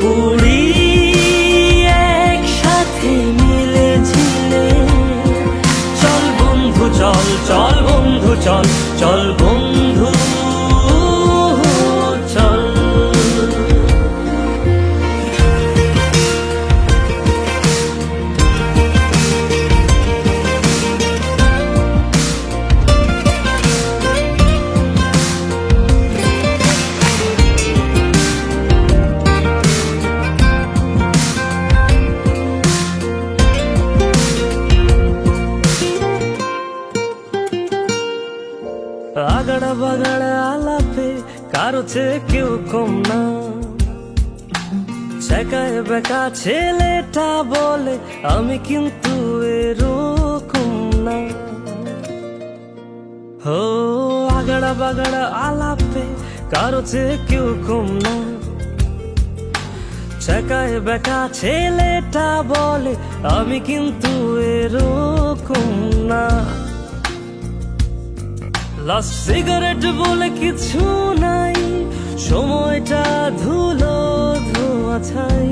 পুরি একসাথে মিলে ঝিলে চল বন্ধু চল চল বন্ধু চল চল বন্ধু। আগাড়া বাগাড়া আলাপে কারও চেয়ে কেউ কম না। শেখায় বেকা ছেলেটা বলে, আমি কিন্তু এরকম না। হো আগাড়া বাগাড়া আলাপে কারও চেয়ে কেউ কম না। শেখায় বেকা ছেলেটা বলে, আমি কিন্তু এরকম না। লাস্ট সিগারেট বলে কিছু নাই সময়টা ধুলো ধোয়া ছাই।